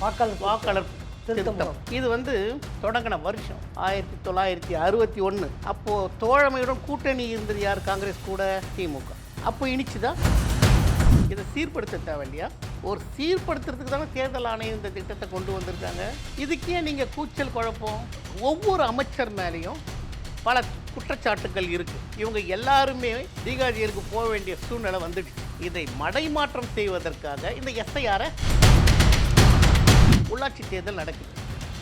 வாக்காளர் வாக்காளர் திருத்தம் இது வந்து தொடங்கின வருஷம். ஆயிரத்தி தொள்ளாயிரத்தி அறுபத்தி ஒன்று அப்போது தோழமையுடன் கூட்டணி இருந்தது யார்? காங்கிரஸ் கூட திமுக. அப்போ இனிச்சுதா? இதை சீர்படுத்த தேவையில்லையா ஒரு சீர்படுத்துறதுக்கு தானே தேர்தல் ஆணையம் இந்த திட்டத்தை கொண்டு வந்திருக்காங்க. இதுக்கே நீங்கள் கூச்சல் குழப்பம்? ஒவ்வொரு அமைச்சர் மேலேயும் பல குற்றச்சாட்டுகள் இருக்கு. இவங்க எல்லாருமே தீகாஜியருக்கு போக வேண்டிய சூழ்நிலை வந்துடுச்சு. இதை மடைமாற்றம் செய்வதற்காக இந்த எஸ்ஐஆரை உள்ளாட்சி தேர்தல் நடக்குது.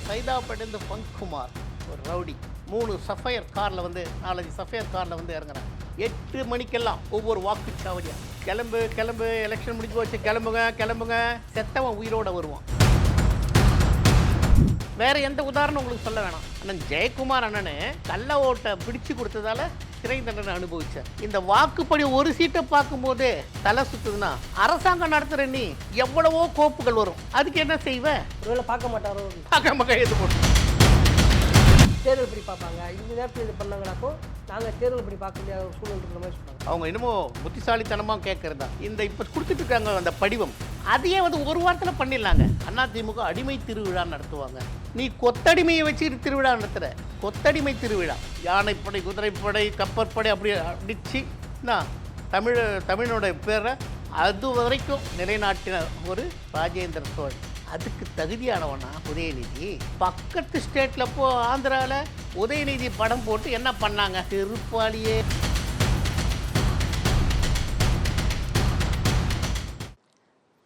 சைதாப்பேட்டேந்து பங்க்குமார் ஒரு ரவுடி மூணு சஃபயர் காரில் வந்து நாலஞ்சு சஃபயர் காரில் வந்து இறங்குறாங்க எட்டு மணிக்கெல்லாம் ஒவ்வொரு வாக்குச்சாவடியாக கிளம்பு கிளம்பு எலெக்ஷன் முடிஞ்சு போச்சு கிளம்புங்க கிளம்புங்க செத்தவன் உயிரோட வருவான். வேற எந்த உதாரணம் உங்களுக்கு சொல்ல வேணாம். அண்ணன் ஜெயக்குமார் அண்ணனு கள்ள ஓட்டை பிடிச்சு கொடுத்ததால சிறை தண்டனை அனுபவிச்சார். இந்த வாக்குப்படி ஒரு சீட்டை பார்க்கும்போதே தலை சுத்துதுன்னா அரசாங்கம் நடத்துற நீ எவ்வளவோ கோப்புகள் வரும். அதுக்கு என்ன செய்வ? ஒருவேளை பார்க்க மாட்டாரோ? பார்க்க மக்கள் எழுத்து போட்டு தேர்தல் படி பார்ப்பாங்க. இந்த நேரத்தில் இது பண்ணாங்கனாக்கோ நாங்கள் தேர்தல் படி பார்க்க முடியாத சூழல் இருக்கிற மாதிரி சொல்கிறாங்க அவங்க என்னமோ புத்திசாலித்தனமாக கேட்கறதா இந்த இப்போ கொடுத்துட்டு இருக்காங்க அந்த படிவம். அதையே வந்து ஒரு வாரத்தில் பண்ணிடலாங்க. அண்ணா திமுக அடிமை திருவிழா நடத்துவாங்க. நீ கொத்தடிமையை வச்சு திருவிழா நடத்துகிற கொத்தடிமை திருவிழா. யானைப்படை குதிரைப்படை கப்பற்படை அப்படி அடிச்சு நான் தமிழ் தமிழனுடைய பேரை அது வரைக்கும் நிலைநாட்டின ஒரு ராஜேந்திர சோழன். அதுக்கு தகுதியானவனா உதயநிதி. பக்கத்து ஸ்டேட்டில் போ ஆந்திராவில் உதயநிதி படம் போட்டு என்ன பண்ணாங்க? திருப்பாளியே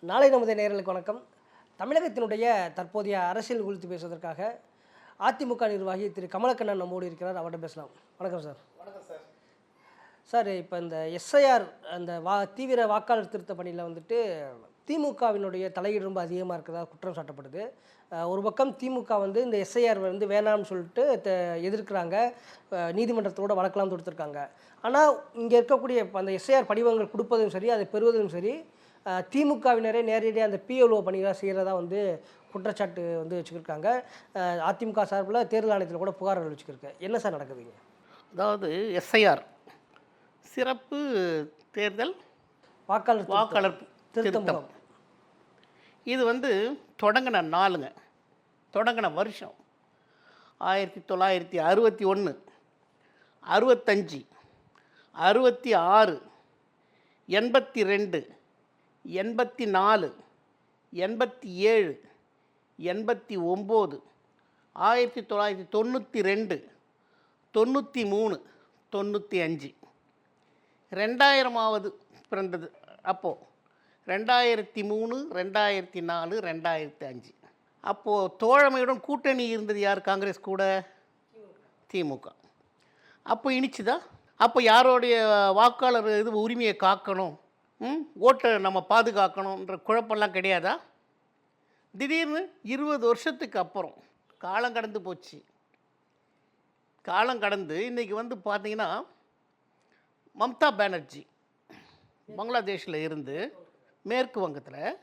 நாளை நமது நேயர்களுக்கு வணக்கம். தமிழகத்தினுடைய தற்போதைய அரசியல் குறித்து பேசுவதற்காக அதிமுக நிர்வாகி திரு கமலக்கண்ணன் நம்மோடு இருக்கிறார். அவர்கிட்ட பேசலாம். வணக்கம் சார். சார். இப்போ இந்த எஸ்ஐஆர் அந்த வா தீவிர வாக்காளர் திருத்த பணியில் வந்துட்டு திமுகவினுடைய தலையீடு ரொம்ப அதிகமாக இருக்கிறதா குற்றம் சாட்டப்படுது. ஒரு பக்கம் திமுக வந்து இந்த எஸ்ஐஆர் வந்து வேணாம்னு சொல்லிட்டு எதிர்க்கிறாங்க. நீதிமன்றத்தோட வழக்கெல்லாம் தொடுத்துருக்காங்க. ஆனால் இங்கே இருக்கக்கூடிய அந்த எஸ்ஐஆர் படிவங்கள் கொடுப்பதும் சரி அதை பெறுவதும் சரி திமுகவினரே நேரடியாக அந்த பிஎல்ஓ பணிகளாக செய்கிறதா வந்து குற்றச்சாட்டு வந்து வச்சுக்கிருக்காங்க. அதிமுக சார்பில் தேர்தல் ஆணையத்தில் கூட புகார்கள் வச்சுக்கிருக்கு என்ன சார் நடக்குதுங்க? அதாவது எஸ்ஐஆர் சிறப்பு தேர்தல் வாக்காளர். வாக்காளர் திருத்த திருத்தம். இது வந்து தொடங்கின நாளுங்க. தொடங்கின வருஷம். ஆயிரத்தி தொள்ளாயிரத்தி அறுபத்தி ஒன்று அறுபத்தஞ்சி அறுபத்தி ஆறு எண்பத்தி ரெண்டு எண்பத்தி நாலு எண்பத்தி ஏழு எண்பத்தி ஒம்பது ஆயிரத்தி தொள்ளாயிரத்தி தொண்ணூற்றி ரெண்டு தொண்ணூற்றி மூணு தொண்ணூற்றி அஞ்சு. ரெண்டாயிரமாவது பிறந்தது. அப்போது ரெண்டாயிரத்தி மூணு ரெண்டாயிரத்தி நாலு ரெண்டாயிரத்தி அஞ்சு. அப்போது தோழமையுடன் கூட்டணி இருந்தது யார்? காங்கிரஸ் கூட? திமுக. அப்போ இனிச்சுதா? அப்போ யாரோடைய வாக்காளர் இது உரிமையை காக்கணும்? ஓட்டை நம்ம பாதுகாக்கணுன்ற குழப்பம்லாம் கிடையாதா? திடீர்னு இருபது வருஷத்துக்கு அப்புறம் காலம் கடந்து போச்சு. காலம் கடந்து இன்றைக்கி வந்து பார்த்தீங்கன்னா மம்தா பானர்ஜி பங்களாதேஷில் இருந்து மேற்கு வங்கத்தில்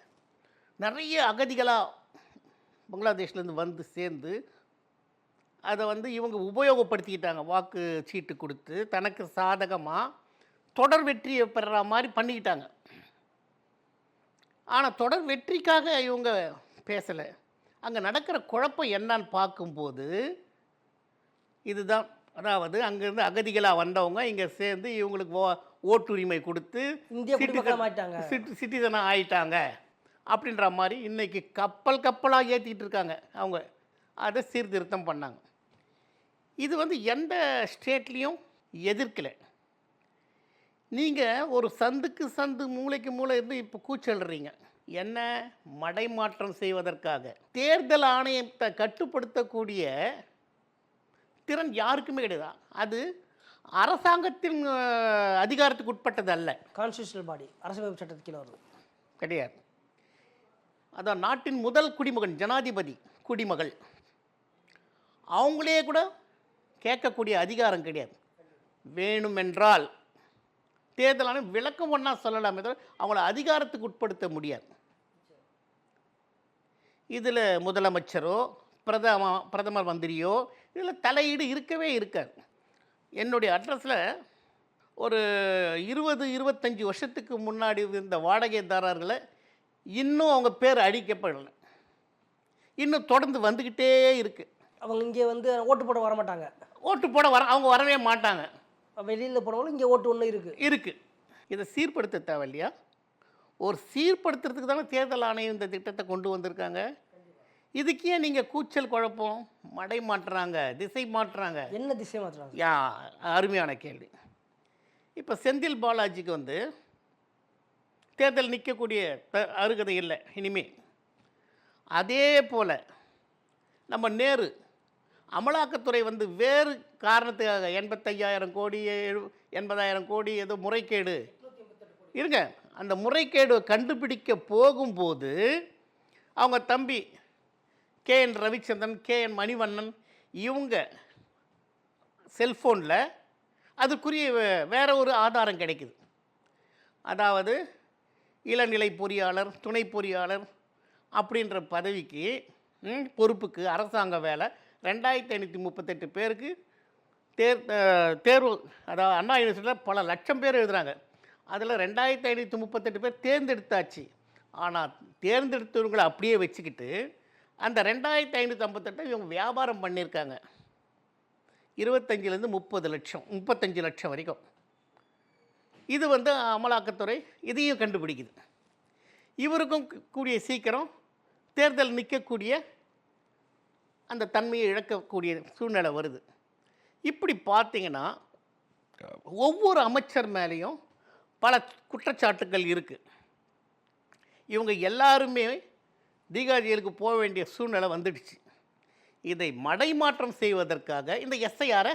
நிறைய அகதிகளாக பங்களாதேஷ்லேருந்து வந்து சேர்ந்து அதை வந்து இவங்க உபயோகப்படுத்திக்கிட்டாங்க. வாக்கு சீட்டு கொடுத்து தனக்கு சாதகமாக தொடர் வெற்றியை பெறுற மாதிரி பண்ணிக்கிட்டாங்க. ஆனால் தொடர் வெற்றிக்காக இவங்க பேசலை. அங்கே நடக்கிற குழப்பம் என்னன்னு பார்க்கும்போது இதுதான். அதாவது அங்கேருந்து அகதிகளாக வந்தவங்க இங்கே சேர்ந்து இவங்களுக்கு ஓ- ஓட்டுரிமை கொடுத்து சிட்டி சிட்டிசனாக ஆயிட்டாங்க. அப்படின்ற மாதிரி இன்னைக்கு கப்பல் கப்பலாக ஏற்றிக்கிட்டு இருக்காங்க அவங்க. அதை சீர்திருத்தம் பண்ணாங்க. இது வந்து எந்த ஸ்டேட்லேயும் எதிர்க்கலை. நீங்கள் ஒரு சந்துக்கு சந்து மூளைக்கு மூளை இருந்து இப்போ கூச்சல்றீங்க. என்ன? மடைமாற்றம் செய்வதற்காக. தேர்தல் ஆணையத்தை கட்டுப்படுத்தக்கூடிய திறன் யாருக்குமே கிடையாது. அது அரசாங்கத்தின் அதிகாரத்துக்கு உட்பட்டது அல்ல கான்ஸ்டியூஷனல் பாடி அரசியலமைப்பு சட்டத்துக்கு கீழே வருது. கிடையாது. அதான் நாட்டின் முதல் குடிமகன் ஜனாதிபதி குடிமகள். அவங்களே கூட கேட்கக்கூடிய அதிகாரம் கிடையாது. வேணுமென்றால் தேர்தல் ஆணையம் விளக்கம் ஒன்றா சொல்லலாமே தவிர அவங்கள அதிகாரத்துக்கு உட்படுத்த முடியாது. இதில் முதலமைச்சரோ பிரதம பிரதமர் மந்திரியோ இதில் தலையீடு இருக்கவே இருக்காது. என்னுடைய அட்ரஸில் ஒரு இருபது இருபத்தஞ்சி வருஷத்துக்கு முன்னாடி இருந்த வாடகைதாரர்களை இன்னும் அவங்க பேர் அழிக்கப்படலை. இன்னும் தொடர்ந்து வந்துக்கிட்டே இருக்குது அவங்க இங்கே வந்து ஓட்டு போட வர மாட்டாங்க. ஓட்டு போட வர அவங்க வரவே மாட்டாங்க. வெளியில் போனவங்களும் இங்கே ஓட்டு ஒன்று இருக்குது இருக்குது இதை சீர்படுத்த தேவை இல்லையா? ஒரு சீர்படுத்துறதுக்கு தானே தேர்தல் ஆணையம் இந்த திட்டத்தை கொண்டு வந்திருக்காங்க. இதுக்கு நீங்கள் கூச்சல் குழப்பம் மடை மாட்டுறாங்க திசை மாட்டுறாங்க என்ன திசை மாற்றுறாங்க? யா அருமையான கேள்வி. இப்போ செந்தில் பாலாஜிக்கு வந்து தேர்தல் நிற்கக்கூடிய த அருகதை இல்லை இனிமே. அதே போல் நம்ம நேரு அமலாக்கத்துறை வந்து வேறு காரணத்துக்காக எண்பத்தையாயிரம் கோடி எழு- எண்பதாயிரம் கோடி ஏதோ முறைகேடு. இருங்க. அந்த முறைகேடு கண்டுபிடிக்க போகும்போது அவங்க தம்பி K N Ravichandran K N Manivannan இவங்க செல்ஃபோனில் அதுக்குரிய வே- வேற ஒரு ஆதாரம் கிடைக்குது. அதாவது இளநிலை பொறியாளர் துணை பொறியாளர் அப்படின்ற பதவிக்கு பொறுப்புக்கு அரசாங்க வேலை ரெண்டாயிரத்தி ஐநூற்றி முப்பத்தெட்டு பேருக்கு தேர் தேர்வு அதாவது அண்ணா யூனிவர்சிட்டியில் பல லட்சம் பேர் எழுதுகிறாங்க அதில் ரெண்டாயிரத்தி ஐநூற்றி முப்பத்தெட்டு பேர் தேர்ந்தெடுத்தாச்சு. ஆனால் தேர்ந்தெடுத்தவங்களை அப்படியே வச்சுக்கிட்டு அந்த ரெண்டாயிரத்தி ஐநூற்றி ஐம்பத்தெட்டை இவங்க வியாபாரம் பண்ணியிருக்காங்க. இருபத்தஞ்சிலேருந்து முப்பது லட்சம் முப்பத்தஞ்சு லட்சம் வரைக்கும். இது வந்து அமலாக்கத்துறை இதையும் கண்டுபிடிக்குது. இவருக்கும் கூடிய சீக்கிரம் தேர்தல் நிற்கக்கூடிய அந்த தன்மையை இழக்கக்கூடிய சூழ்நிலை வருது. இப்படி பார்த்தீங்கன்னா ஒவ்வொரு அமைச்சர் மேலேயும் பல குற்றச்சாட்டுகள் இருக்குது இவங்க எல்லாருமே தீகார் ஜெயிலுக்கு போக வேண்டிய சூழ்நிலை வந்துடுச்சு. இதை மடைமாற்றம் செய்வதற்காக இந்த எஸ்ஐஆரை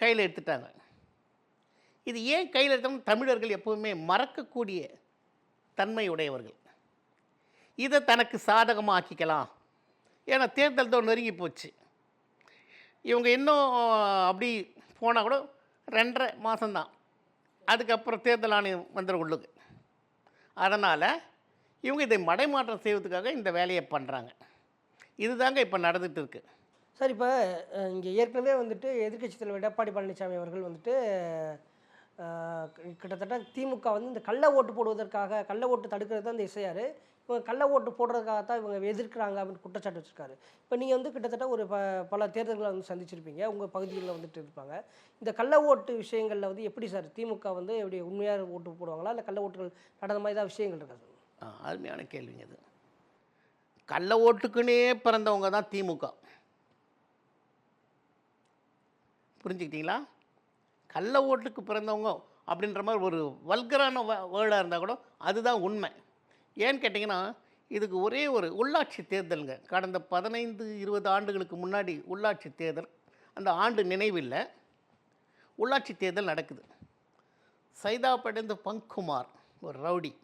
கையில் எடுத்துட்டாங்க. இது ஏன் கையில் எடுத்தோம் தமிழர்கள் எப்பவுமே மறக்கக்கூடிய தன்மை உடையவர்கள் இதை தனக்கு சாதகமாக ஆக்கிக்கலாம் ஏன்னா தேர்தல் தான் நெருங்கி போச்சு. இவங்க இன்னும் அப்படி போனால் கூட ரெண்டரை மாதம்தான் அதுக்கப்புறம் தேர்தல் ஆணையம் வந்துடும் உள்ளுக்கு. அதனால் இவங்க இதை மடைமாற்றம் செய்வதற்காக இந்த வேலையை பண்ணுறாங்க இதுதாங்க இப்போ நடந்துகிட்டு இருக்குது சார் இப்போ இங்கே ஏற்கனவே வந்துட்டு எதிர்கட்சி தலைவர் எடப்பாடி பழனிசாமி அவர்கள் வந்துட்டு கிட்டத்தட்ட திமுக வந்து இந்த கள்ள ஓட்டு போடுவதற்காக கள்ள ஓட்டு தடுக்கிறது தான் இந்த இசையார் இவங்க கள்ள ஓட்டு போடுறதுக்காக தான் இவங்க எதிர்க்கிறாங்க அப்படின்னு குற்றச்சாட்டு வச்சிருக்காரு. இப்போ நீங்கள் வந்து கிட்டத்தட்ட ஒரு ப பல தேர்தல்களை வந்து சந்திச்சிருப்பீங்க. உங்கள் பகுதிகளில் வந்துட்டு இருப்பாங்க. இந்த கள்ள ஓட்டு விஷயங்களில் வந்து எப்படி சார் திமுக வந்து எப்படி உண்மையாக ஓட்டு போடுவாங்களா? இல்லை கள்ள ஓட்டுகள் நடந்த மாதிரி தான் விஷயங்கள் இருக்கா சார்? அருமையான கேள்விங்க அது கள்ள ஓட்டுக்குன்னே பிறந்தவங்க தான் திமுக. புரிஞ்சுக்கிட்டீங்களா? கள்ள ஓட்டுக்கு பிறந்தவங்க அப்படின்ற மாதிரி ஒரு வல்கரான வேர்டாக இருந்தால் கூட அதுதான் உண்மை. ஏன்னு கேட்டிங்கன்னா இதுக்கு ஒரே ஒரு உள்ளாட்சி தேர்தலுங்க. கடந்த பதினைந்து இருபது ஆண்டுகளுக்கு முன்னாடி உள்ளாட்சி தேர்தல். அந்த ஆண்டு நினைவில்லை. உள்ளாட்சி தேர்தல் நடக்குது. சைதாப்படைந்த பங்குமார் ஒரு ரவுடி.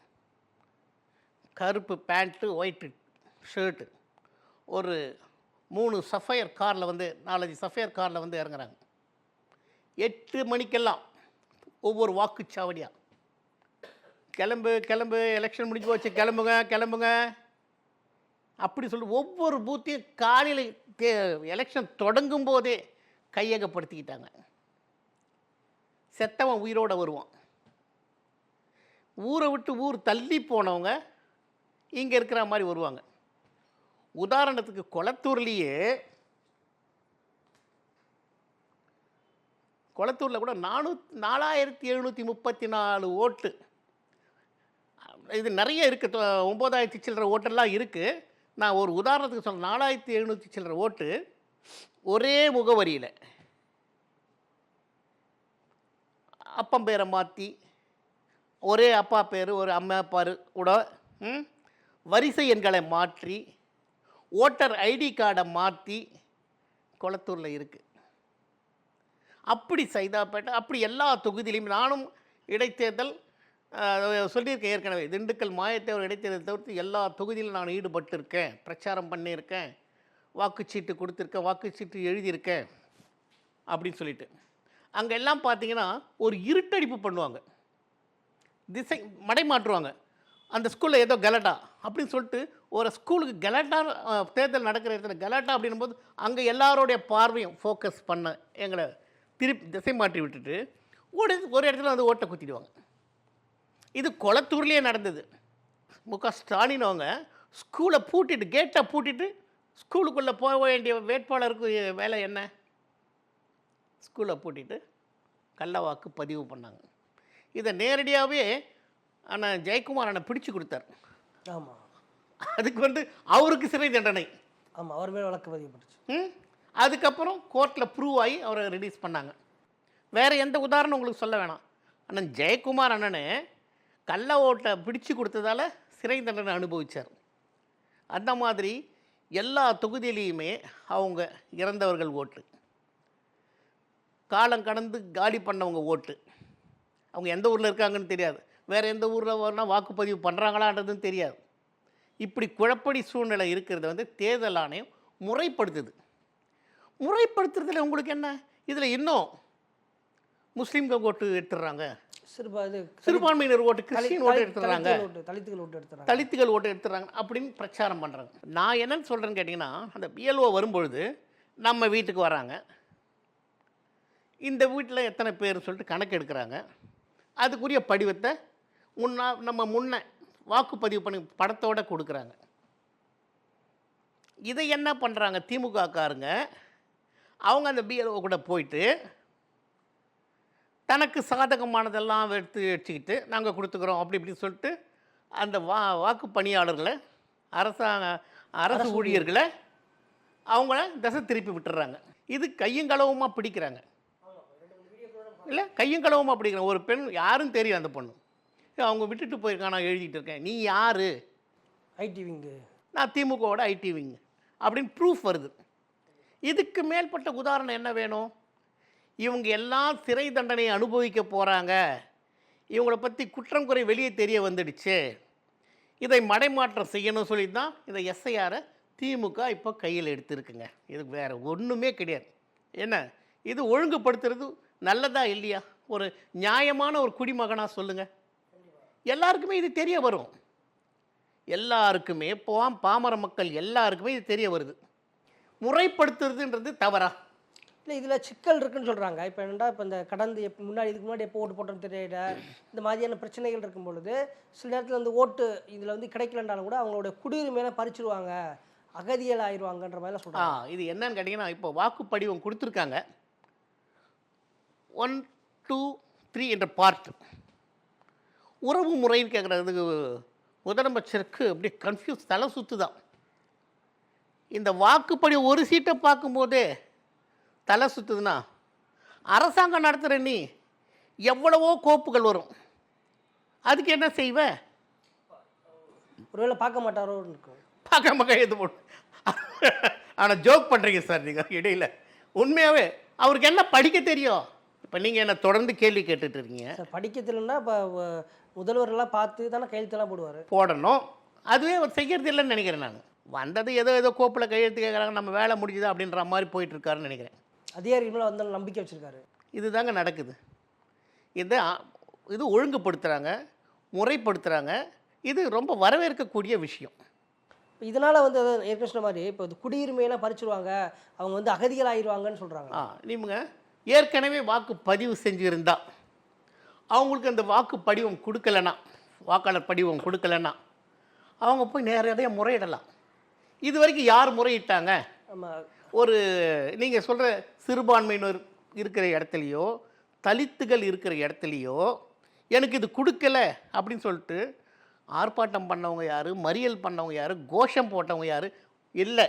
கருப்பு பேண்ட்டு ஒயிட்டு ஷர்ட்டு. ஒரு மூணு சஃபயர் காரில் வந்து நாலஞ்சு சஃபயர் காரில் வந்து இறங்குறாங்க. எட்டு மணிக்கெல்லாம் ஒவ்வொரு வாக்குச்சாவடியாக கிளம்பு கிளம்பு எலெக்ஷன் முடிஞ்சு போச்சு கிளம்புங்க கிளம்புங்க. அப்படி சொல்லி ஒவ்வொரு பூத்தையும் காலையில் தே எலெக்ஷன் தொடங்கும் போதே கையகப்படுத்திக்கிட்டாங்க. செத்தவன் உயிரோடு வருவான். ஊரை விட்டு ஊர் தள்ளி போனவங்க இங்கே இருக்கிற மாதிரி வருவாங்க. உதாரணத்துக்கு குளத்தூர்லேயே குளத்தூரில் கூட நானூத் நாலாயிரத்தி எழுநூற்றி முப்பத்தி நாலு ஓட்டு இது நிறைய இருக்குது ஒம்பதாயிரத்தி சில்லற ஓட்டெல்லாம் இருக்குது நான் ஒரு உதாரணத்துக்கு சொல்ல நாலாயிரத்தி எழுநூற்றி சில்லற ஓட்டு ஒரே முகவரியில். அப்பம் பேரை மாற்றி ஒரே அப்பா பேர் ஒரு அம்மா பேர் கூட வரிசை எண்களை மாற்றி ஓட்டர் ஐடி கார்டை மாற்றி குளத்தூரில் இருக்குது அப்படி சைதாப்பேட்டை அப்படி எல்லா தொகுதியிலையும் நானும் இடைத்தேர்தல் சொல்லியிருக்கேன் ஏற்கனவே. திண்டுக்கல் மாயத்தேவர் இடைத்தேர்தல் தவிர்த்து எல்லா தொகுதியிலும் நான் ஈடுபட்டிருக்கேன். பிரச்சாரம் பண்ணியிருக்கேன். வாக்குச்சீட்டு கொடுத்துருக்கேன். வாக்குச்சீட்டு எழுதியிருக்கேன். அப்படின்னு சொல்லிட்டு. அங்கே எல்லாம் பார்த்தீங்கன்னா ஒரு இருட்டடிப்பு பண்ணுவாங்க. திசை மடை மாற்றுவாங்க அந்த ஸ்கூலில் ஏதோ கலட்டா அப்படின்னு சொல்லிட்டு ஒரு ஸ்கூலுக்கு கலட்டா தேர்தல் நடக்கிற இடத்துல கலாட்டா அப்படின்னும் போது அங்கே எல்லாரோடைய பார்வையும் ஃபோக்கஸ் பண்ண எங்களை திருப்பி திசை மாற்றி விட்டுட்டு ஒரு ஒரு இடத்துல வந்து ஓட்டை குத்திடுவாங்க. இது கொளத்தூர்லேயே நடந்தது. மு. க. ஸ்டாலின் அவங்க ஸ்கூலை பூட்டிட்டு கேட்டை பூட்டிட்டு ஸ்கூலுக்குள்ளே போக வேண்டிய வேட்பாளருக்கு வேலை என்ன? ஸ்கூலை பூட்டிட்டு கள்ள வாக்கு பதிவு பண்ணாங்க. இதை நேரடியாகவே ஆனால் ஜெயக்குமார் அண்ணன் பிடிச்சு கொடுத்தார். ஆமாம் அதுக்கு வந்து அவருக்கு சிறை தண்டனை. ஆமாம் அவர் மேலே வழக்கு பதிவுப்பட்டுச்சு ம்? அதுக்கப்புறம் கோர்ட்டில் ப்ரூவ் ஆகி அவரை ரிலீஸ் பண்ணாங்க. வேறு எந்த உதாரணம் உங்களுக்கு சொல்ல வேணாம். அண்ணன் ஜெயக்குமார் அண்ணனே கள்ள ஓட்டை பிடிச்சு கொடுத்ததால சிறை தண்டனை அனுபவிச்சார். அந்த மாதிரி எல்லா தொகுதியிலையுமே அவங்க இறந்தவர்கள் ஓட்டு. காலம் கடந்து காலி பண்ணவங்க ஓட்டு. அவங்க எந்த ஊரில் இருக்காங்கன்னு தெரியாது. வேறு எந்த ஊரில் வரணும் வாக்குப்பதிவு பண்ணுறாங்களான்றதும் தெரியாது. இப்படி குழப்படி சூழ்நிலை இருக்கிறத வந்து தேர்தல் ஆணையம் முறைப்படுத்துது. முறைப்படுத்துறதுல உங்களுக்கு என்ன? இதில் இன்னும் முஸ்லீம்கள் ஓட்டு எடுத்துடுறாங்க. சிறுபா இது சிறுபான்மையினர் ஓட்டு கிறிஸ்டின் ஓட்டு ஓட்டு தலித்துகள் ஓட்டு எடுத்துறாங்க. தலித்துகள் ஓட்டு எடுத்துறாங்க அப்படின்னு பிரச்சாரம் பண்ணுறாங்க நான் என்னன்னு சொல்கிறேன்னு கேட்டிங்கன்னா அந்த பிஎல்ஓ வரும்பொழுது நம்ம வீட்டுக்கு வராங்க. இந்த வீட்டில் எத்தனை பேர் சொல்லிட்டு கணக்கு எடுக்கிறாங்க. அதுக்குரிய படிவத்தை முன்னா நம்ம முன்ன வாக்குப்பதிவு பண்ணி படத்தோட கொடுக்குறாங்க. இதை என்ன பண்ணுறாங்க திமுக காரங்க அவங்க அந்த பிஎல்ஓ கூட போயிட்டு தனக்கு சாதகமானதெல்லாம் எடுத்து வச்சுக்கிட்டு நாங்கள் கொடுத்துக்குறோம் அப்படி இப்படி சொல்லிட்டு அந்த வா வாக்கு பணியாளர்களை அரசாங்க அரசு ஊழியர்களை அவங்கள திசை திருப்பி விட்டுறாங்க. இது கையும் களவுமா பிடிக்கிறாங்க. இல்லை கையும் களவுமா பிடிக்கிறாங்க. ஒரு பெண் யாரும் தெரியும் அந்த பொண்ணு. அவங்க விட்டுட்டு போயிருக்கான் நான் எழுதிட்டு இருக்கேன். நீ யாரு? IT wing. நான் திமுகவோட ஐடி விங் அப்படின்னு ப்ரூஃப் வருது. இதுக்கு மேற்பட்ட உதாரணம் என்ன வேணும்? இவங்க எல்லாம் சிறை தண்டனையை அனுபவிக்க போகிறாங்க இவங்கள பற்றி குற்றம் குறை வெளியே தெரிய வந்துடுச்சு. இதை மடைமாற்றம் செய்யணும் சொல்லி தான் இதை எஸ்ஐஆரை திமுக இப்போ கையில் எடுத்திருக்குங்க. இது வேறு ஒன்றுமே கிடையாது. என்ன? இது ஒழுங்குபடுத்துறது நல்லதா இல்லையா? ஒரு நியாயமான ஒரு குடிமகனாக சொல்லுங்கள் எல்லாருக்குமே இது தெரிய வரும். எல்லாருக்குமே இப்போ பாமர மக்கள் எல்லாருக்குமே இது தெரிய வருது. முறைப்படுத்துறதுன்றது தவறா? இல்லை இதில் சிக்கல் இருக்குன்னு சொல்கிறாங்க இப்போ என்னடா இப்போ இந்த கடந்து எப்போ முன்னாடி இதுக்கு முன்னாடி எப்போ ஓட்டு போட்டோன்னு தெரியல. இந்த மாதிரியான பிரச்சனைகள் இருக்கும் பொழுது சில நேரத்தில் வந்து ஓட்டு இதில் வந்து கிடைக்கலன்றாலும் கூட அவங்களோட குடியுரிமையில பறிச்சிருவாங்க. அகதிகள் ஆயிடுவாங்கன்ற மாதிரிலாம் சொல்கிறாங்க இது என்னன்னு கேட்டிங்கன்னா இப்போ வாக்குப்படிவம் கொடுத்துருக்காங்க. ஒன் டூ த்ரீ என்ற பார்ட் உறவு முறைன்னு கேட்குறதுக்கு முதலமைச்சருக்கு அப்படியே கன்ஃபியூஸ் தலை சுத்துதான். இந்த வாக்குப்படி ஒரு சீட்டை பார்க்கும்போதே தலை சுத்துதுன்னா அரசாங்கம் நடத்துகிற நீ எவ்வளவோ கோப்புகள் வரும். அதுக்கு என்ன செய்வ? ஒருவேளை பார்க்க மாட்டாரோன்னு இருக்கும். பார்க்காம கையெழுத்து போட்டு ஆனால் ஜோக் பண்ணுறீங்க சார் நீங்கள் இடையில. உண்மையாகவே அவருக்கு என்ன படிக்க தெரியும்? இப்போ நீங்கள் என்ன தொடர்ந்து கேள்வி கேட்டுட்டு இருக்கீங்க? சார் படிக்க தெரியலன்னா இப்போ முதல்வரெல்லாம் பார்த்து தானே கையெழுத்தெல்லாம் போடுவார். போடணும். அதுவே அவர் செய்யறது இல்லைன்னு நினைக்கிறேன் நான். வந்தது ஏதோ ஏதோ கோப்பில் கையெழுத்து கேட்குறாங்க நம்ம வேலை முடிஞ்சுதா அப்படின்ற மாதிரி போயிட்டு இருக்காருன்னு நினைக்கிறேன். அதிகாரிகள் மேலே வந்தாலும் நம்பிக்கை வச்சுருக்காரு. இதுதாங்க நடக்குது. இது இது ஒழுங்குபடுத்துகிறாங்க முறைப்படுத்துகிறாங்க இது ரொம்ப வரவேற்கக்கூடிய விஷயம். இதனால் வந்து ஏற்கனவே சொன்ன மாதிரி இப்போ குடியுரிமையெல்லாம் பறிச்சிருவாங்க அவங்க வந்து அகதிகள் ஆயிடுவாங்கன்னு சொல்கிறாங்க ஆ நீங்க ஏற்கனவே வாக்கு பதிவு செஞ்சுருந்தா அவங்களுக்கு அந்த வாக்கு படிவம் கொடுக்கலனா வாக்காளர் படிவம் கொடுக்கலனா அவங்க போய் நேரடியாக முறையிடலாம். இது வரைக்கும் யார் முறையிட்டாங்க? ஒரு நீங்கள் சொல்கிற சிறுபான்மையினர் இருக்கிற இடத்துலையோ தலித்துகள் இருக்கிற இடத்துலையோ எனக்கு இது கொடுக்கல அப்படின்னு சொல்லிட்டு ஆர்ப்பாட்டம் பண்ணவங்க யார் மறியல் பண்ணவங்க யார் கோஷம் போட்டவங்க யார்? இல்லை.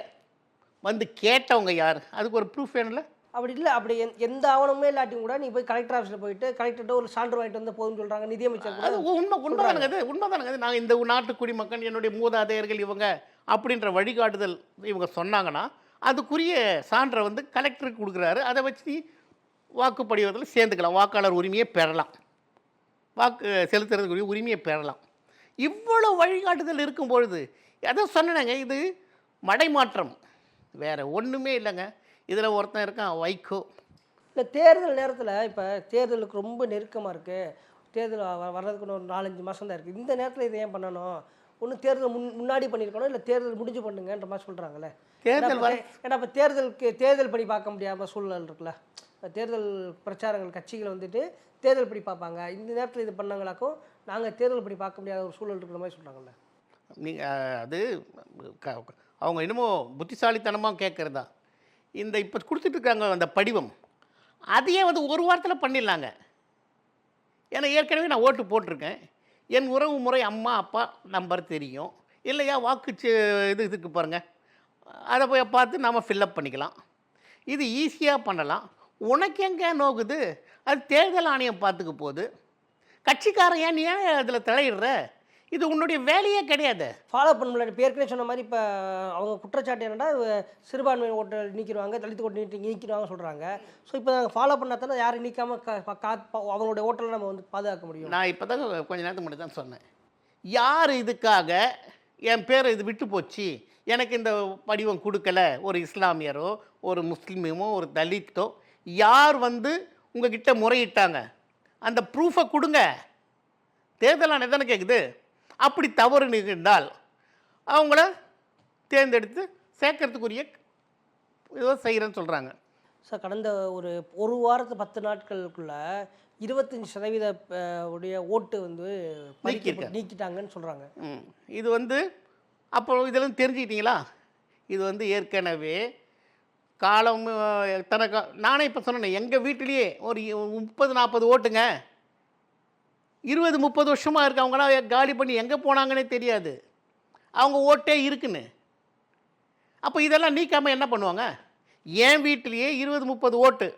வந்து கேட்டவங்க யார்? அதுக்கு ஒரு ப்ரூஃப் வேணும்ல? அப்படி இல்லை. அப்படி எந்த- எந்த ஆவணமுமே இல்லாட்டியும் கூட நீ போய் கலெக்டர் ஆஃபீஸில் போயிட்டு கலெக்டர்கிட்ட ஒரு சான்று வாங்கிட்டு வந்து போதும்னு சொல்கிறாங்க நிதியமைச்சர் அது உண்மை உண்மைதானுங்க அது? உண்மைதானுங்க அது? நான் இந்த நாட்டு குடிமக்கள் என்னுடைய மூதாதையர்கள் இவங்க அப்படின்ற வழிகாட்டுதல் இவங்க சொன்னாங்கன்னா அதுக்குரிய சான்றை வந்து கலெக்டருக்கு கொடுக்குறாரு. அதை வச்சு நீ வாக்குப்படிவத்தில் சேர்ந்துக்கலாம். வாக்காளர் உரிமையை பெறலாம். வாக்கு செலுத்துறதுக்குரிய உரிமையை பெறலாம். இவ்வளோ வழிகாட்டுதல் இருக்கும் பொழுது எதை சொன்னேங்க இது மடைமாற்றம். வேறு ஒன்றுமே இல்லைங்க. இதில் ஒருத்தன் இருக்கான் வைகோ. இல்லை தேர்தல் நேரத்தில் இப்போ தேர்தலுக்கு ரொம்ப நெருக்கமாக இருக்குது. தேர்தல் வர்றதுக்கு ஒரு நாலஞ்சு மாதம் தான் இருக்குது. இந்த நேரத்தில் இதை ஏன் பண்ணணும்? ஒன்று தேர்தல் முன் முன்னாடி பண்ணியிருக்கணும் இல்லை தேர்தல் முடிஞ்சு பண்ணுங்கன்ற மாதிரி சொல்கிறாங்களே தேர்தல் வர ஏன்னா இப்போ தேர்தலுக்கு தேர்தல் படி பார்க்க முடியாமல் சூழ்நிலை இருக்குல்ல? தேர்தல் பிரச்சாரங்கள் கட்சிகள் வந்துட்டு தேர்தல் படி பார்ப்பாங்க. இந்த நேரத்தில் இது பண்ணாங்களாக்கும் நாங்கள் தேர்தல் படி பார்க்க முடியாத ஒரு சூழல் இருக்கிற மாதிரி சொல்கிறாங்கல்ல நீங்கள் அது அவங்க என்னமோ புத்திசாலித்தனமாக கேட்குறதா இந்த இப்போ கொடுத்துட்டு இருக்காங்க அந்த படிவம். அதையே வந்து ஒரு வாரத்தில் பண்ணிடலாங்க. ஏன்னா ஏற்கனவே நான் ஓட்டு போட்டிருக்கேன். என் உறவு முறை அம்மா அப்பா நம்பர் தெரியும். இல்லையா வாக்கு இது இதுக்கு பாருங்கள் அதை போய் பார்த்து நாம் ஃபில்லப் பண்ணிக்கலாம். இது ஈஸியாக பண்ணலாம். உனக்கு எங்கே நோக்குது அது தேர்தல் ஆணையம் பார்த்துக்க போகுது. கட்சிக்காரன் ஏன் நீ ஏன் அதில் தலையிடுற இது உன்னுடைய வேலையே கிடையாது. ஃபாலோ பண்ண முடியல. இப்போ ஏற்கனவே சொன்ன மாதிரி இப்போ அவங்க குற்றச்சாட்டு என்னன்னா சிறுபான்மை ஓட்டை நீக்கிடுவாங்க தலித் ஓட்டு நீக்கி நீக்கிடுவாங்க சொல்கிறாங்க ஸோ இப்போ நாங்கள் ஃபாலோ பண்ணாதானே யாரும் நீக்காமல் அவங்களுடைய ஓட்டலை நம்ம வந்து பாதுகாக்க முடியும். நான் இப்போ தான் கொஞ்ச நேரத்துக்கு முன்னாடி தான் சொன்னேன். யார் இதுக்காக என் பேரை இது விட்டு போச்சு? எனக்கு இந்த படிவம் கொடுக்கல. ஒரு இஸ்லாமியரோ ஒரு முஸ்லீமோ ஒரு தலித்தோ யார் வந்து உங்ககிட்ட முறையிட்டாங்க? அந்த ப்ரூஃபை கொடுங்க. தேர்தல் ஆணையம் தானே கேட்குது அப்படி தவறு நிகழ்ந்தால் அவங்கள தேர்ந்தெடுத்து சேர்க்கறதுக்குரிய ஏதோ செய்கிறேன்னு சொல்கிறாங்க சார் கடந்த ஒரு ஒரு வாரத்து பத்து நாட்களுக்குள்ள இருபத்தஞ்சி சதவீத உடைய ஓட்டு வந்து நீக்கியிருக்காங்க. நீக்கிட்டாங்கன்னு சொல்கிறாங்க. இது வந்து அப்போ இதெல்லாம் தெரிஞ்சுக்கிட்டீங்களா இது வந்து ஏற்கனவே காலம் அஹ், எத்தனை கா நானே இப்போ சொன்னேன் எங்கள் வீட்டிலேயே ஒரு முப்பது நாற்பது ஓட்டுங்க இருபது முப்பது வருஷமாக இருக்கவங்களாம் காலி பண்ணி எங்கே போனாங்கன்னே தெரியாது. அவங்க ஓட்டே இருக்குன்னு. அப்போ இதெல்லாம் நீக்காமல் என்ன பண்ணுவாங்க? என் வீட்டிலேயே இருபது முப்பது ஓட்டு.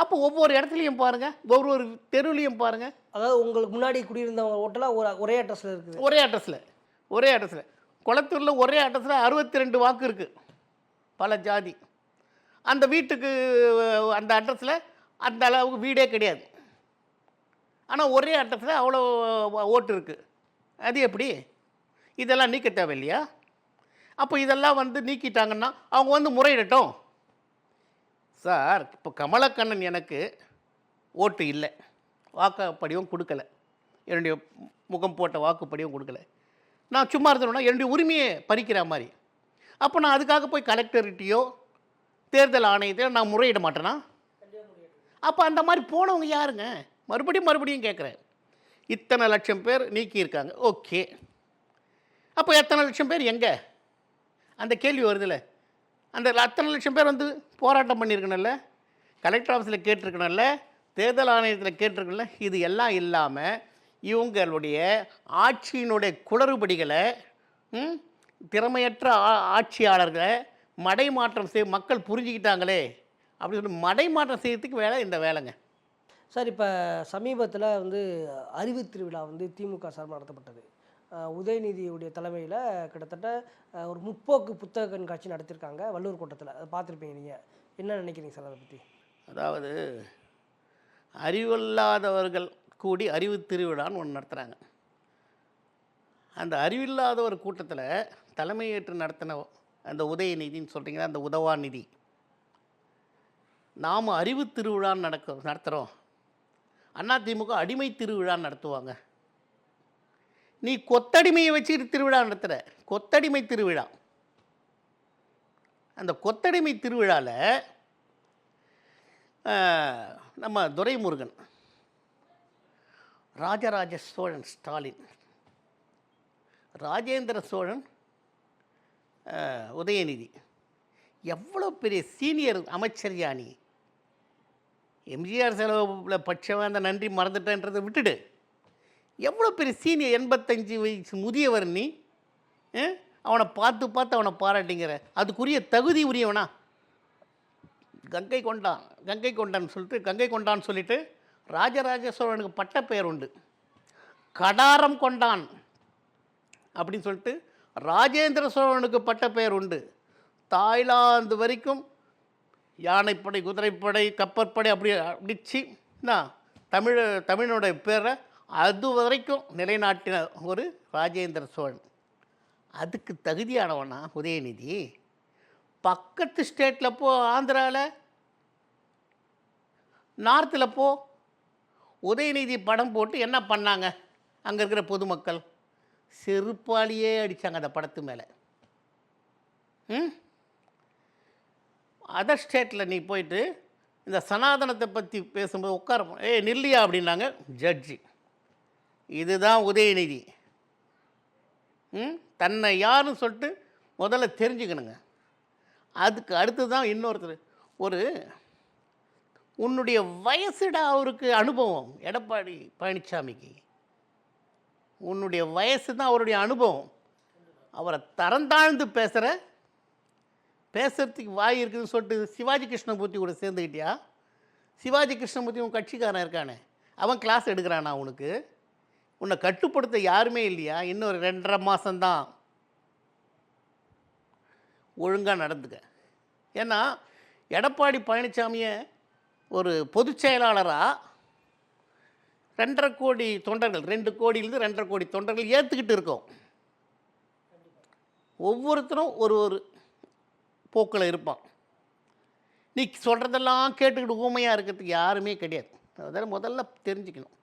அப்போ ஒவ்வொரு இடத்துலையும் பாருங்கள் ஒவ்வொரு தெருவுலையும் பாருங்கள் அதாவது உங்களுக்கு முன்னாடி குடியிருந்தவங்க ஓட்டெல்லாம் ஒரு ஒரே அட்ரஸில் இருக்குது. ஒரே அட்ரஸில். ஒரே அட்ரஸில். குளத்தூரில் ஒரே அட்ரஸில் அறுபத்தி ரெண்டு வாக்கு இருக்குது பல ஜாதி. அந்த வீட்டுக்கு அந்த அட்ரஸில் அந்த அளவுக்கு வீடே கிடையாது. ஆனால் ஒரே அட்ரஸில் அவ்வளோ ஓட்டு இருக்குது அது எப்படி? இதெல்லாம் நீக்க தேவையில்லையா? அப்போ இதெல்லாம் வந்து நீக்கிட்டாங்கன்னா அவங்க வந்து முறையிடட்டும். சார் இப்போ கமலக்கண்ணன் எனக்கு ஓட்டு இல்லை. வாக்குப்படியும் கொடுக்கல. என்னுடைய முகம் போட்ட வாக்குப்படியும் கொடுக்கல. நான் சும்மா இருந்தேன்னா என்னுடைய உரிமையை பறிக்கிற மாதிரி. அப்போ நான் அதுக்காக போய் கலெக்டர்கிட்டையோ தேர்தல் ஆணையத்தையோ நான் முறையிட மாட்டேனா? அப்போ அந்த மாதிரி போனவங்க யாருங்க? மறுபடியும் மறுபடியும் கேட்குறேன். இத்தனை லட்சம் பேர் நீக்கியிருக்காங்க. ஓகே. அப்போ எத்தனை லட்சம் பேர் எங்கே? அந்த கேள்வி வருதுல்ல அந்த அத்தனை லட்சம் பேர் வந்து போராட்டம் பண்ணியிருக்கணும்ல? கலெக்டர் ஆஃபீஸில் கேட்டிருக்கணும்ல? தேர்தல் ஆணையத்தில் கேட்டிருக்கணும்ல? இது எல்லாம் இல்லாமல் இவங்களுடைய ஆட்சியினுடைய குளறுபடிகளை திறமையற்ற ஆ- ஆட்சியாளர்களை மடைமாற்றம் செய் மக்கள் புரிஞ்சுக்கிட்டாங்களே அப்படின்னு சொல்லி மடைமாற்றம் செய்யறதுக்கு வேலை இந்த வேலைங்க. சார் இப்போ சமீபத்தில் வந்து அறிவு திருவிழா வந்து திமுக சார்பாக நடத்தப்பட்டது. உதயநிதியுடைய தலைமையில் கிட்டத்தட்ட ஒரு முற்போக்கு புத்தக கண்காட்சி நடத்தியிருக்காங்க வள்ளூர் கோட்டத்தில். அதை பார்த்துருப்பீங்க நீங்கள் என்ன நினைக்கிறீங்க சார் அதை பற்றி அதாவது அறிவில்லாதவர்கள் கூடி அறிவு திருவிழான்னு ஒன்று நடத்துகிறாங்க அந்த அறிவில்லாதவர் கூட்டத்தில் தலைமையேற்று நடத்தின அந்த உதயநிதின்னு சொல்கிறீங்களா அந்த உதவாநிதி. நாம் அறிவு திருவிழான்னு நடக்க நடத்துகிறோம் அதிமுக அடிமை திருவிழான்னு நடத்துவாங்க. நீ கொத்தடிமையை வச்சு திருவிழா நடத்துகிற கொத்தடிமை திருவிழா. அந்த கொத்தடிமை திருவிழாவில் நம்ம துரைமுருகன் ராஜராஜ சோழன் ஸ்டாலின் ராஜேந்திர சோழன் உதயநிதி. எவ்வளோ பெரிய சீனியர் அமைச்சர் யானி? எம்ஜிஆர் செலவில் பட்சமாக அந்த நன்றி மறந்துட்டேன்றதை விட்டுடு. எவ்வளோ பெரிய சீனியர் எண்பத்தஞ்சு வயசு முதியவர் நீ? அவனை பார்த்து பார்த்து அவனை பாராட்டிங்கிற. அதுக்குரிய தகுதி உரியவனா? கங்கை கொண்டான் கங்கை கொண்டான்னு சொல்லிட்டு கங்கை கொண்டான்னு சொல்லிட்டு ராஜராஜ சோழனுக்கு பட்ட பெயர் உண்டு. கடாரம் கொண்டான் அப்படின்னு சொல்லிட்டு ராஜேந்திர சோழனுக்கு பட்ட பெயர் உண்டு. தாய்லாந்து வரைக்கும் யானைப்படை குதிரைப்படை கப்பற்படை அப்படி அடிச்சு தான் தமிழ் தமிழனுடைய பேரை அது வரைக்கும் நிலைநாட்டின ஒரு ராஜேந்திர சோழன். அதுக்கு தகுதியானவனா உதயநிதி. பக்கத்து ஸ்டேட்டில் போ ஆந்திராவில் நார்த்தில் போ. உதயநிதி படம் போட்டு என்ன பண்ணாங்க? அங்கே இருக்கிற பொதுமக்கள். செருப்பாளியே அடித்தாங்க அந்த படத்து மேலே. ம்? அதர் ஸ்டேட்டில் நீ போயிட்டு இந்த சனாதனத்தை பற்றி பேசும்போது உட்கார ஏய் நில்லியா அப்படின்னாங்க ஜட்ஜி இதுதான் உதயநிதி. ம்? தன்னை யாருன்னு சொல்லிட்டு முதல்ல தெரிஞ்சுக்கணுங்க. அதுக்கு அடுத்து தான் இன்னொருத்தர். ஒரு உன்னுடைய வயசுடா அவருக்கு அனுபவம் எடப்பாடி பழனிசாமிக்கு உன்னுடைய வயசு தான் அவருடைய அனுபவம். அவரை தரந்தாழ்ந்து பேசுகிற பேசுறதுக்கு வாய் இருக்குதுன்னு சொல்லிட்டு சிவாஜி கிருஷ்ணமூர்த்தி கூட சேர்ந்துக்கிட்டியா சிவாஜி கிருஷ்ணமூர்த்தி உன் கட்சிக்காரன் இருக்கானே. அவன் கிளாஸ் எடுக்கிறானா உனக்கு? உன்னை கட்டுப்படுத்த யாருமே இல்லையா? இன்னொரு ரெண்டரை மாதம்தான் ஒழுங்காக நடந்துக்க. ஏன்னா எடப்பாடி பழனிசாமியை ஒரு பொதுச் செயலாளராக ரெண்டரை கோடி தொண்டர்கள் ரெண்டு கோடியிலேருந்து ரெண்டரை கோடி தொண்டர்கள் ஏற்றுக்கிட்டு இருக்கோம். ஒவ்வொருத்தரும் ஒரு ஒரு போக்கில் இருப்பான். நீ சொல்கிறதெல்லாம் கேட்டுக்கிட்டு ஊமையாக இருக்கிறதுக்கு யாருமே கிடையாது. அதாவது முதல்ல தெரிஞ்சுக்கணும்.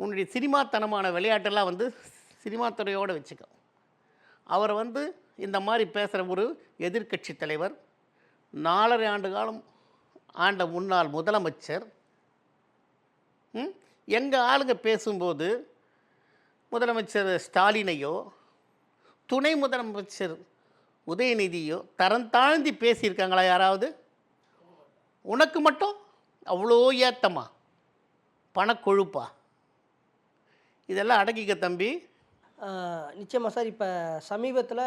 உன்னுடைய சினிமாத்தனமான விளையாட்டெல்லாம் வந்து சினிமா துறையோடு வச்சுக்க. அவரை வந்து இந்த மாதிரி பேசுகிற ஒரு எதிர்க்கட்சி தலைவர் நாலரை ஆண்டு காலம் ஆண்ட முன்னாள் முதலமைச்சர் எங்கள் ஆளுங்க பேசும்போது முதலமைச்சர் ஸ்டாலினையோ துணை முதலமைச்சர் உதயநிதியோ தரம் தாழ்ந்தி பேசியிருக்காங்களா யாராவது? உனக்கு மட்டும்? அவ்வளோ ஏத்தமா? பணக்கொழுப்பா? இதெல்லாம் அடக்கிக்க தம்பி. நிச்சயமாக சார். இப்போ சமீபத்தில்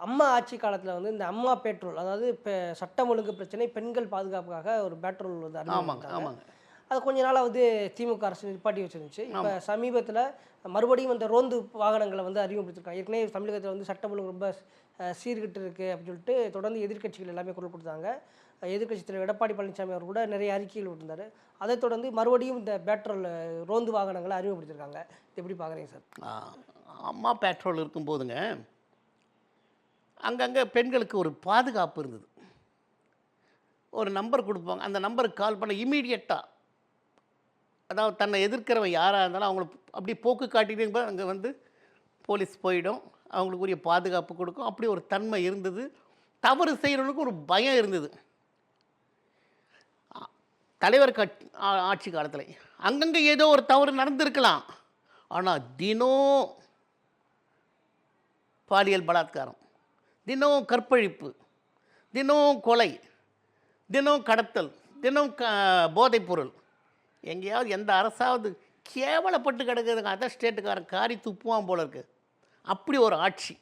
அம்மா ஆட்சி காலத்தில் வந்து இந்த அம்மா பெட்ரோல் அதாவது இப்போ சட்டம் ஒழுங்கு பிரச்சனை பெண்கள் பாதுகாப்புக்காக ஒரு பெட்ரோல் வந்து ஆமாங்க. ஆமாங்க. அது கொஞ்ச நாளாக வந்து திமுக அரசு நிப்பாட்டி வச்சிருந்துச்சு. இப்போ சமீபத்தில் மறுபடியும் இந்த ரோந்து வாகனங்களை வந்து அறிமுகப்படுத்திருக்காங்க. ஏற்கனவே தமிழகத்தில் வந்து சட்டம் ஒழுங்கு ரொம்ப சீர்கெட்டு இருக்குது அப்படின்னு சொல்லிட்டு தொடர்ந்து எதிர்க்கட்சிகள் எல்லாமே குரல் கொடுத்தாங்க. எதிர்க்கட்சி தலைவர் எடப்பாடி பழனிசாமி அவர் கூட நிறைய அறிக்கைகள் விட்டிருந்தாரு. அதைத் தொடர்ந்து மறுபடியும் இந்த பெட்ரோல் ரோந்து வாகனங்களை அறிமுகப்படுத்தியிருக்காங்க இது எப்படி பார்க்குறீங்க சார்? அம்மா பெட்ரோல் இருக்கும்போதுங்க அங்கங்கே பெண்களுக்கு ஒரு பாதுகாப்பு இருந்தது. ஒரு நம்பர் கொடுப்பாங்க. அந்த நம்பருக்கு கால் பண்ண இமீடியட்டாக அதாவது தன்னை எதிர்க்கிறவன் யாராக இருந்தாலும் அவங்கள அப்படி போக்கு காட்டிட்டு அங்கே வந்து போலீஸ் போயிடும். அவங்களுக்கு உரிய பாதுகாப்பு கொடுக்கும். அப்படி ஒரு தன்மை இருந்தது. தவறு செய்கிறவனுக்கு ஒரு பயம் இருந்தது. தலைவர் கட் ஆட்சி காலத்தில் அங்கங்கே ஏதோ ஒரு தவறு நடந்திருக்கலாம். ஆனால் தினம் பாலியல் பலாத்காரம் தினம் கற்பழிப்பு தினம் கொலை தினம் கடத்தல் தினம் க போதைப்பொருள் எங்கேயாவது எந்த அரசாவது கேவலப்பட்டு கிடக்குதுங்க அதான் ஸ்டேட்டுக்காரன் காரி துப்புவான் போல இருக்கு. அப்படி ஒரு ஆட்சி.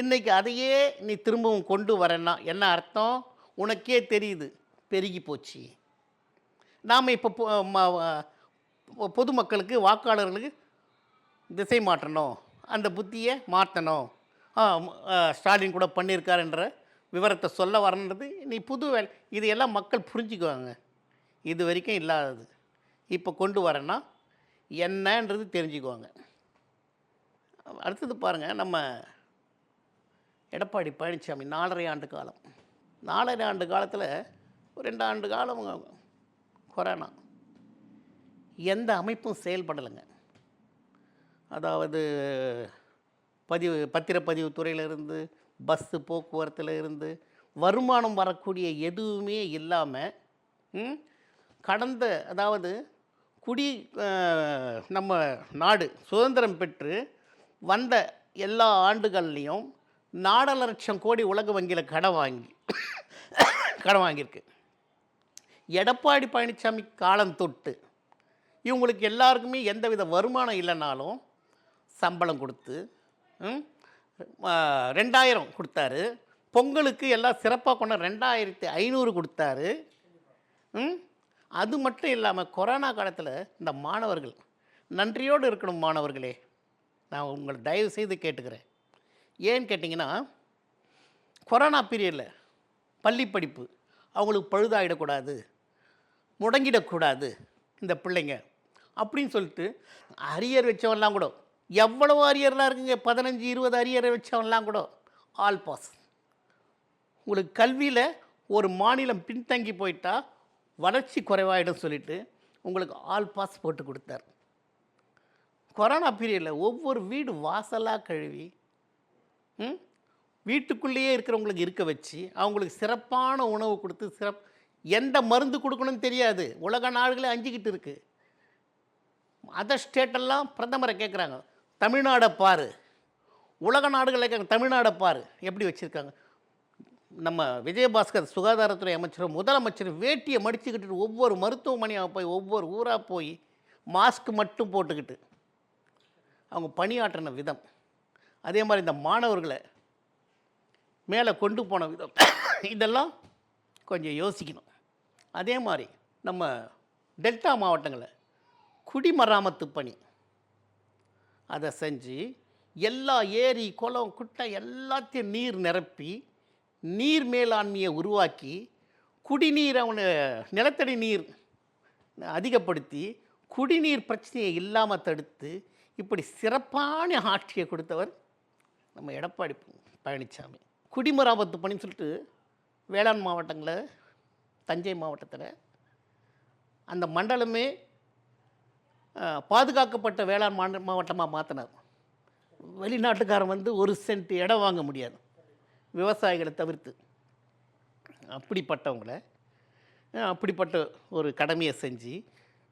இன்றைக்கி அதையே நீ திரும்பவும் கொண்டு வரேன்னா என்ன அர்த்தம்? உனக்கே தெரியுது. பெருகி போச்சு. நாம் இப்போ பொதுமக்களுக்கு வாக்காளர்களுக்கு திசை மாற்றணும். அந்த புத்தியை மாற்றணும் ஸ்டாலின் கூட பண்ணியிருக்காருன்ற விவரத்தை சொல்ல வரன்றது. நீ புது வேலை இதையெல்லாம் மக்கள் புரிஞ்சுக்குவாங்க. இது வரைக்கும் இல்லாதது. இப்போ கொண்டு வரேன்னா என்னன்றது தெரிஞ்சுக்குவாங்க. அடுத்தது பாருங்கள் நம்ம எடப்பாடி பழனிசாமி நாலரை ஆண்டு காலம். நாலரை ஆண்டு காலத்தில் ஒரு ரெண்டு ஆண்டு காலம் கொரோனா. எந்த அமைப்பும் செயல்படலைங்க. அதாவது பதிவு பத்திரப்பதிவு துறையில பஸ்ஸு போக்குவரத்தில் இருந்து வருமானம் வரக்கூடிய எதுவுமே இல்லாமல் கடந்த அதாவது குடி நம்ம நாடு சுதந்திரம் பெற்று வந்த எல்லா ஆண்டுகள்லேயும் நாலரை லட்சம் கோடி உலக வங்கியில் கடன் வாங்கி கடன் வாங்கியிருக்கு. எடப்பாடி பழனிசாமி காலம் தொட்டு இவங்களுக்கு எல்லாருக்குமே எந்தவித வருமானம் இல்லைனாலும் சம்பளம் கொடுத்து ரெண்டாயிரம் கொடுத்தாரு. பொங்கலுக்கு எல்லாம் சிறப்பாக கொண்ட ரெண்டாயிரத்தி ஐநூறு கொடுத்தாரு. ம், அது மட்டும் இல்லாமல் கொரோனா காலத்தில் இந்த மாணவர்கள் நன்றியோடு இருக்கணும் மாணவர்களே. நான் உங்களை தயவு செய்து கேட்டுக்கிறேன். ஏன்னு கேட்டிங்கன்னா கொரோனா பீரியடில் பள்ளி படிப்பு அவங்களுக்கு பழுதாயிடக்கூடாது முடங்கிடக்கூடாது இந்த பிள்ளைங்க அப்படின்னு சொல்லிட்டு அரியர் வச்சவன்லாம் கூட எவ்வளவு அரியர்லாம் இருக்குங்க? பதினஞ்சு இருபது அரியரை வச்சவன்லாம் கூட ஆல் பாஸ். உங்களுக்கு கல்வியில் ஒரு மாநிலம் பின்தங்கி போயிட்டால் வளர்ச்சி குறைவாயிடும் சொல்லிட்டு உங்களுக்கு ஆல் பாஸ் போட்டு கொடுத்தார். கொரோனா பீரியடில் ஒவ்வொரு வீடு வாசலாக கழுவி வீட்டுக்குள்ளேயே இருக்கிறவங்களுக்கு இருக்க வச்சு அவங்களுக்கு சிறப்பான உணவு கொடுத்து சிறப் எந்த மருந்து கொடுக்கணும்னு தெரியாது. உலக நாடுகளே அஞ்சிக்கிட்டு இருக்குது அதர் ஸ்டேட்டெல்லாம் பிரதமரை கேட்குறாங்க தமிழ்நாடை பாரு. உலக நாடுகளில் கேட்குறாங்க தமிழ்நாடை பாரு. எப்படி வச்சுருக்காங்க? நம்ம விஜயபாஸ்கர் சுகாதாரத்துறை அமைச்சர் முதலமைச்சர் வேட்டியை மடிச்சுக்கிட்டு ஒவ்வொரு மருத்துவமனையாக போய் ஒவ்வொரு ஊராக போய் மாஸ்க் மட்டும் போட்டுக்கிட்டு அவங்க பணியாற்றின விதம். அதே மாதிரி இந்த மாணவர்களை மேலே கொண்டு போன விதம். இதெல்லாம் கொஞ்சம் யோசிக்கணும். அதே மாதிரி நம்ம டெல்டா மாவட்டங்களில் குடிமராமத்து பணி. அதை செஞ்சு எல்லா ஏரி குளம் குட்டை எல்லாத்தையும் நீர் நிரப்பி நீர் மேலாண்மையை உருவாக்கி குடிநீர் அவனை நிலத்தடி நீர் அதிகப்படுத்தி குடிநீர் பிரச்சனையை இல்லாமல் தடுத்து இப்படி சிறப்பான ஆட்சியை கொடுத்தவர் நம்ம எடப்பாடி பழனிசாமி குடிமராமத்து பணின்னு சொல்லிட்டு வேளாண் மாவட்டங்களில் தஞ்சை மாவட்டத்தில் அந்த மண்டலமே பாதுகாக்கப்பட்ட வேளாண் மாவட்டமாக மாற்றினார் வெளிநாட்டுக்காரன் வந்து ஒரு சென்ட் இடம் வாங்க முடியாது. விவசாயிகளை தவிர்த்து. அப்படிப்பட்டவங்கள அப்படிப்பட்ட ஒரு கடமையை செஞ்சு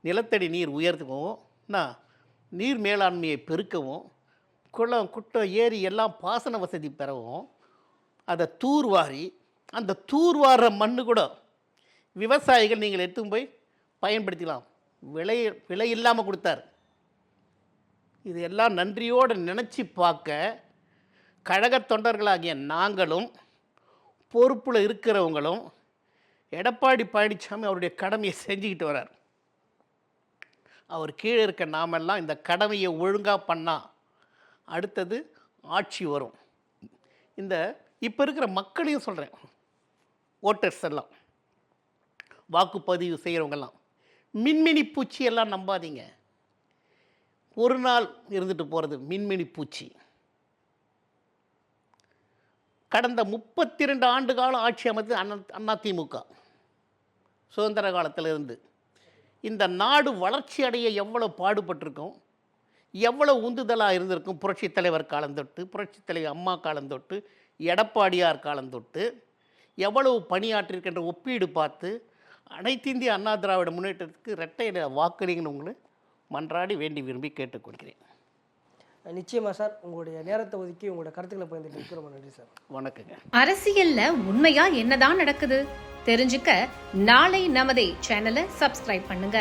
நிலத்தடி நீர் உயர்த்தவும் நான் நீர் மேலாண்மையை பெருக்கவும் குளம் குட்டை ஏரி எல்லாம் பாசன வசதி பெறவும் அதை தூர்வாரி அந்த தூர்வார மண்ணு கூட விவசாயிகள் நீங்கள் எடுத்துன்னு போய் பயன்படுத்திக்கலாம். விலை விலை இல்லாமல் கொடுத்தார். இது எல்லாம் நன்றியோடு நினச்சி பார்க்க கழகத் தொண்டர்களாகிய நாங்களும் பொறுப்பில் இருக்கிறவங்களும் எடப்பாடி பழனிசாமி அவருடைய கடமையை செஞ்சுக்கிட்டு வரார் அவர் கீழே இருக்க நாமெல்லாம் இந்த கடமையை ஒழுங்காக பண்ணால் அடுத்தது ஆட்சி வரும். இந்த இப்போ இருக்கிற மக்களையும் சொல்கிறேன் ஓட்டர்ஸ் எல்லாம் வாக்குப்பதிவு செய்கிறவங்கெல்லாம் மின்மினி பூச்சி எல்லாம் நம்பாதீங்க. ஒரு நாள் இருந்துட்டு போகிறது மின்மினி பூச்சி. கடந்த முப்பத்தி ரெண்டு ஆண்டு கால ஆட்சி அமைத்து அண்ணா அதிமுக சுதந்திர காலத்திலிருந்து. இந்த நாடு வளர்ச்சி அடைய எவ்வளோ பாடுபட்டிருக்கோம் எவ்வளோ உந்துதலாக இருந்திருக்கும் புரட்சித் தலைவர் காலம் தொட்டு புரட்சித் தலைவர் அம்மா காலம் தொட்டு எடப்பாடியார் காலம் தொட்டு எவ்வளவு பணியாற்றிருக்கின்ற ஒப்பீடு பார்த்து அனைத்து இந்திய அண்ணா திராவிட முன்னேற்றத்துக்கு இரட்டை வாக்களிங்கன்னு உங்களை மன்றாடி வேண்டி விரும்பி கேட்டுக்கொள்கிறேன். நிச்சயமாக சார் உங்களுடைய நேரத்தை ஒதுக்கி உங்களுடைய கருத்துக்களை பகிர்ந்துட்டு ரொம்ப நன்றி சார். வணக்கங்க. அரசியல்ல உண்மையா என்னதான் நடக்குது? தெரிஞ்சுக்க நாளை நமதே சேனலை சப்ஸ்கிரைப் பண்ணுங்க.